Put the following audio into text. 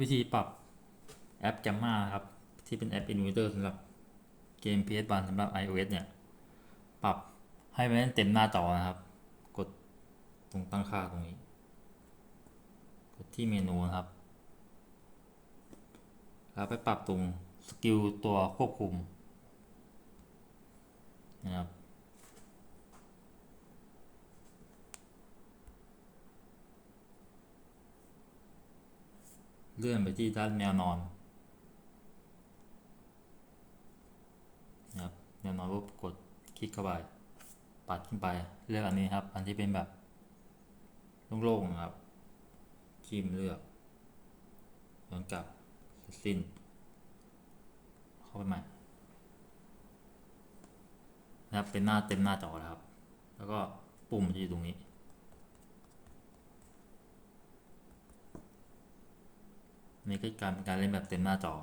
วิธีปรับแอป Gamma ครับ ที่เป็นแอป Innovator สำหรับเกม PS1 สำหรับ iOS เนี่ย ปรับให้มันเล่นเต็มหน้าจอนะครับ กดตรงตั้งค่าตรงนี้ กดที่เมนูนะครับ แล้วไปปรับตรงสกิลตัวควบคุมนะครับ เลื่อนไปที่ด้านแนวนอนนะครับแนวนอนปุ๊บกดคลิกเข้าไปปัดขึ้นไปเลือกอันนี้ครับ อันที่เป็นแบบโล่งๆนะครับจิ้มเลือกย้อนกลับสิ้น เข้าไปใหม่นะครับเป็นหน้าเต็มหน้าจอแล้วครับ แล้วก็ปุ่มจะอยู่ตรงนี้ นี่ก็การการเล่นแบบเต็มหน้าจอ